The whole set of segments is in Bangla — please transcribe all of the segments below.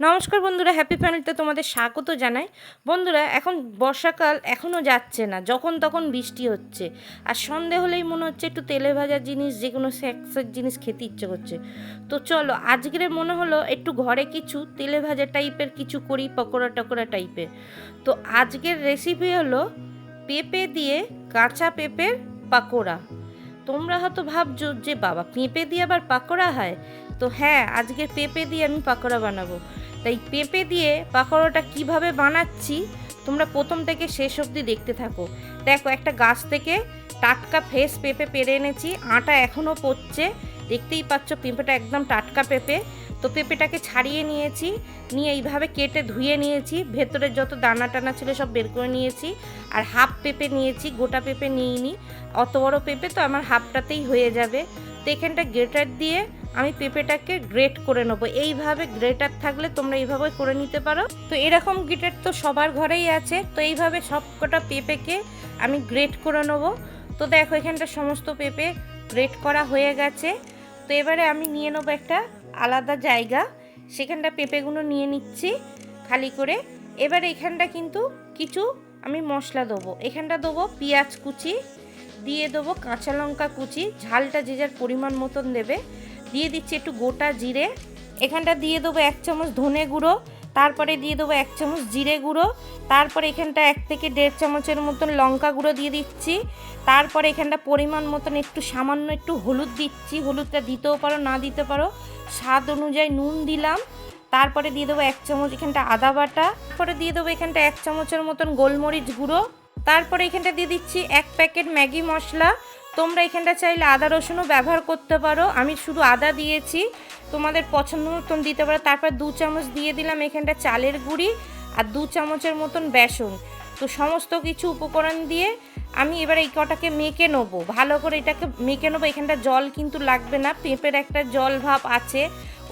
নমস্কার বন্ধুরা হ্যাপি ফ্যামিলিতে তোমাদের স্বাগত জানাই। বন্ধুরা, এখন বর্ষাকাল এখনও যাচ্ছে না, যখন তখন বৃষ্টি হচ্ছে। আর সন্ধে হলেই মনে হচ্ছে একটু তেলে ভাজা জিনিস যে কোনো স্যাক্সের জিনিস খেতে ইচ্ছে করছে। তো চলো, আজকের মনে হলো একটু ঘরে কিছু তেলে ভাজা টাইপের কিছু করি, পকোড়া টকোড়া টাইপের। তো আজকের রেসিপি হলো পেঁপে দিয়ে কাঁচা পেঁপের পাকোড়া। তোমরা হয়তো ভাবছ যে, বাবা, পেঁপে দিয়ে আবার পাকোড়া হয়? তো হ্যাঁ আজকের পেঁপে দিয়ে আমি পাকোড়া বানাবো। তাই পেঁপে দিয়ে পাকোড়াটা কীভাবে বানাচ্ছি, তোমরা প্রথম থেকে শেষ অবধি দেখতে থাকো। দেখো, একটা গাছ থেকে টাটকা ফ্রেশ পেঁপে পেরে এনেছি, আটা এখনও পড়ছে দেখতেই পাচ্ছ পেঁপেটা একদম টাটকা পেঁপে। তো পেঁপেটাকে ছাড়িয়ে নিয়েছি, নিয়ে এইভাবে কেটে ধুয়ে নিয়েছি ভেতরের যত দানা টানা ছিল সব বের করে নিয়েছি। আর হাফ পেঁপে নিয়েছি, গোটা পেঁপে নিইনি। অত বড় পেঁপে তো আমার হাফটাতেই হয়ে যাবে। তো এখানটা গ্রেটার দিয়ে আমি পেঁপেটাকে গ্রেট করে নেব। এইভাবে গ্রেটার থাকলে তোমরা এইভাবে করে নিতে পারো। তো এরকম গ্রেটার তো সবার ঘরেই আছে। তো এইভাবে সব কটা পেঁপেকে আমি গ্রেট করে নেব। তো দেখো, এখানটা সমস্ত পেঁপে গ্রেট করা হয়ে গেছে। তো এবারে আমি নিয়ে নেব একটা আলাদা জায়গা। সেখানটা পেঁপেগুলো নিয়ে নিচ্ছি খালি করে। এবার এখানটা কিন্তু কিছু আমি মশলা দেবো। এখানটা দেবো পেঁয়াজ কুচি, দিয়ে দেবো কাঁচা লঙ্কা কুচি। ঝালটা যে যার পরিমাণ মতন দেবে। দিয়ে দিচ্ছি একটু গোটা জিরে। এখানটা দিয়ে দেবো এক চামচ ধনে গুঁড়ো, তারপরে দিয়ে দেবো এক চামচ জিরে গুঁড়ো, তারপরে এখানটা এক থেকে দেড় চামচের মতন লঙ্কা গুঁড়ো দিয়ে দিচ্ছি। তারপরে এখানটা পরিমাণ মতন একটু সামান্য একটু হলুদ দিচ্ছি। হলুদটা দিতেও পারো, না দিতে পারো, স্বাদ অনুযায়ী নুন দিলাম। তারপরে দিয়ে দেবো এক চামচ এখানটা আদা বাটা। তারপরে দিয়ে দেবো এখানটা এক চামচের মতন গোলমরিচ গুঁড়ো। তারপরে এখানটা দিয়ে দিচ্ছি এক প্যাকেট ম্যাগি মশলা। তোমরা এখানটা চাইলে আদা রসুনও ব্যবহার করতে পারো। আমি শুধু আদা দিয়েছি। তোমাদের পছন্দ মতন দিতে পারো। তারপর দু চামচ দিয়ে দিলাম এখানটা চালের গুঁড়ি আর দু চামচের মতন বেসন। তো সমস্ত কিছু উপকরণ দিয়ে আমি এবার এই কটাকে মেখে নেব। ভালো করে এটাকে মেখে নেব। এখানটা জল কিন্তু লাগবে না। পেঁপের একটা জল ভাব আছে।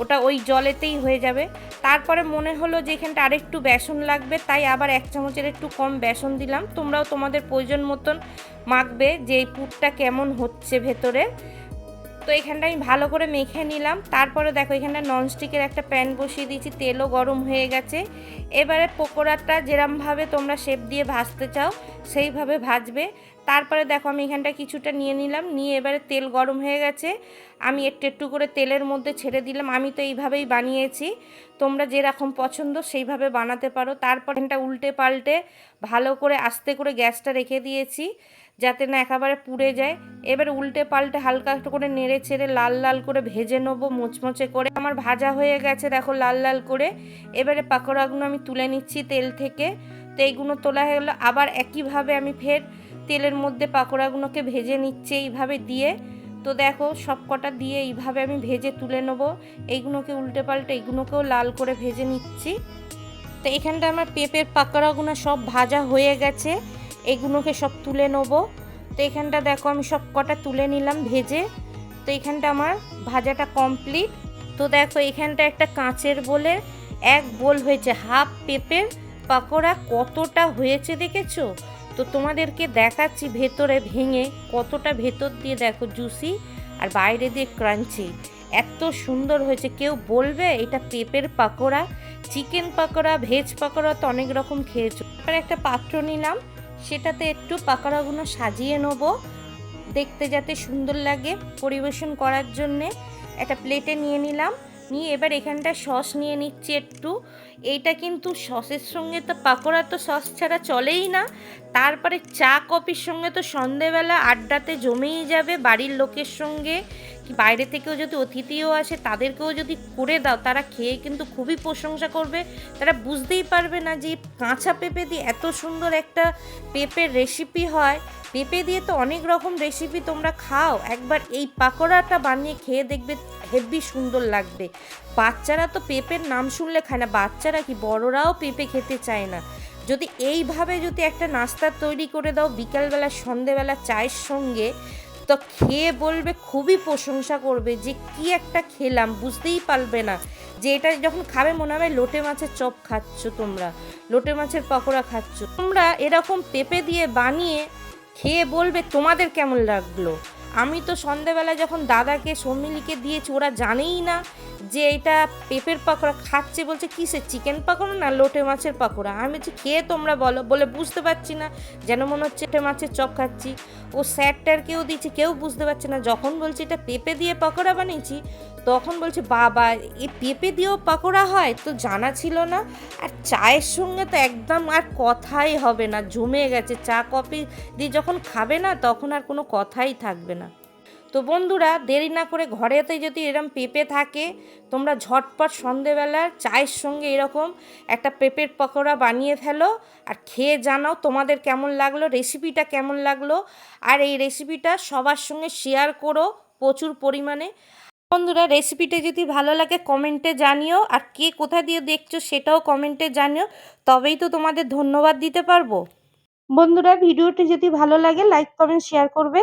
ওটা ওই জলেতেই হয়ে যাবে। তারপরে মনে হলো যে এখানটা আরেকটু বেসন লাগবে, তাই আবার এক চামচের একটু কম বেসন দিলাম। তোমরাও তোমাদের প্রয়োজন মতন মাখবে যে এই পুরটা কেমন হচ্ছে ভেতরে। তো এখানটা আমি ভালো করে মেখে নিলাম। তারপরে দেখো, এখানটা ননস্টিকের একটা প্যান বসিয়ে দিয়েছি, তেলও গরম হয়ে গেছে। এবারে পকোড়াটা যেরমভাবে তোমরা শেপ দিয়ে ভাজতে চাও, সেইভাবে ভাজবে। তারপরে দেখো, আমি এখানটা কিছুটা নিয়ে নিলাম, নিয়ে এবারে তেল গরম হয়ে গেছে। আমি একটু একটু করে তেলের মধ্যে ছেড়ে দিলাম। আমি তো এইভাবেই বানিয়েছি। তোমরা যেরকম পছন্দ সেইভাবে বানাতে পারো। তারপর এখানটা উল্টে পাল্টে ভালো করে আস্তে করে গ্যাসটা রেখে দিয়েছি। যাতে না একেবারে পুড়ে যায়। এবার উল্টে পাল্টে হালকা একটু করে নেড়ে ছেড়ে লাল লাল করে ভেজে নেব মুচমুচে করে। আমার ভাজা হয়ে গেছে, দেখো লাল লাল করে। এবারে পাকোড়াগুলো আমি তুলে নিচ্ছি তেল থেকে। তো এইগুলো তোলা হয়ে গেলো। আবার একইভাবে আমি ফের তেলের মধ্যে পাকোড়াগুলোকে ভেজে নিচ্ছি এইভাবে দিয়ে। তো দেখো সব কটা দিয়ে এইভাবে আমি ভেজে তুলে নেব। এইগুলোকে উল্টে পাল্টে এইগুলোকেও লাল করে ভেজে নিচ্ছি। তো এখানটা আমার পেঁপের পাকোড়াগুলো সব ভাজা হয়ে গেছে। এগুলোকে সব তুলে নেব। তো এখানটা দেখো, আমি সব কটা তুলে নিলাম ভেজে। তো এখানটা আমার ভাজাটা কমপ্লিট। তো দেখো, এখানটা একটা কাঁচের বলে এক বোল হয়েছে, হাফ পেঁপের পাকোড়া। কতটা হয়েছে দেখেছ? তো তোমাদেরকে দেখাচ্ছি ভেতরে ভেঙে কতটা ভেতর দিয়ে দেখো জুসি আর বাইরে দিয়ে ক্রাঞ্চি। এত সুন্দর হয়েছে। কেউ বলবে এটা পেঁপের পাকোড়া, চিকেন পাকোড়া, ভেজ পাকোড়া তো অনেক রকম খেয়েছো। একটা পাত্র নিলাম। সেটাতে একটু পাকোড়াগুলো সাজিয়ে নেব। দেখতে যাতে সুন্দর লাগে পরিবেশন করার জন্যে। একটা প্লেটে নিয়ে নিলাম। নিয়ে এবার এখানটা সস নিয়ে নিচ্ছি একটু। এইটা কিন্তু সসের সঙ্গে তো পাকোড়া তো সস ছাড়া চলেই না। তারপরে চা কফির সঙ্গে তো সন্ধেবেলা আড্ডাতে জমেই যাবে বাড়ির লোকের সঙ্গে। বাইরে থেকেও যদি অতিথিও আসে, তাদেরকেও যদি করে দাও, তারা খেয়ে কিন্তু খুবই প্রশংসা করবে। তারা বুঝতেই পারবে না যে কাঁচা পেঁপে দিয়ে এত সুন্দর একটা পেঁপের রেসিপি হয়। পেঁপে দিয়ে তো অনেক রকম রেসিপি তোমরা খাও। একবার এই পাকোড়াটা বানিয়ে খেয়ে দেখবে হেভি সুন্দর লাগবে। বাচ্চারা তো পেঁপের নাম শুনলে খায় না, বাচ্চারা কি বড়রাও পেঁপে খেতে চায় না। যদি এইভাবে যদি একটা নাস্তা তৈরি করে দাও, বিকালবেলা, সন্ধেবেলা চায়ের সঙ্গে তো খেয়ে বলবে, খুবই প্রশংসা করবে যে কি একটা খেলাম, বুঝতেই পারবে না যে এটা যখন খাবে মনে হবে লোটে মাছের চপ খাচ্ছ তোমরা, লোটে মাছের পকোড়া খাচ্ছ। তোমরা এরকম পেঁপে দিয়ে বানিয়ে খেয়ে বলবে তোমাদের কেমন লাগল। আমি তো সন্ধেবেলা যখন দাদাকে সমিলিকে দিয়েছি ওরা জানেই না যে এটা পেঁপের পাকোড়া খাচ্ছে বলছে, কিসের চিকেন পাকোড়া না লোটে মাছের পাকোড়া? আমি বলছি খেয়ে তোমরা বলো? বলে, বুঝতে পারছি না। যেন মনে হচ্ছে এটা মাছের চপ খাচ্ছি। ও স্যারটার কেউ দিচ্ছে কেউ বুঝতে পারছে না। যখন বলছে, এটা পেঁপে দিয়ে পাকোড়া বানিয়েছি, তখন বলছে, বাবা এই পেঁপে দিয়েও পাকোড়া হয়? তো জানা ছিল না। আর চায়ের সঙ্গে তো একদম আর কথাই হবে না। জমে গেছে। চা, কফি দিয়ে যখন খাবে না, তখন আর কোনো কথাই থাকবে না। তো বন্ধুরা, দেরি না করে ঘরেতে যদি এরম পেঁপে থাকে, তোমরা ঝটপট সন্ধেবেলার চায়ের সঙ্গে এরকম একটা পেঁপের পকোড়া বানিয়ে ফেলো আর খেয়ে জানাও তোমাদের কেমন লাগল রেসিপিটা কেমন লাগল আর এই রেসিপিটা সবার সঙ্গে শেয়ার করো প্রচুর পরিমাণে। বন্ধুরা রেসিপিটা যদি ভালো লাগে কমেন্টে জানিও আর কে কোথা দিয়ে দেখছ সেটাও কমেন্টে জানিও, তবেই তো তোমাদের ধন্যবাদ দিতে পারব। বন্ধুরা ভিডিওটি যদি ভালো লাগে লাইক কমেন্ট শেয়ার করবে।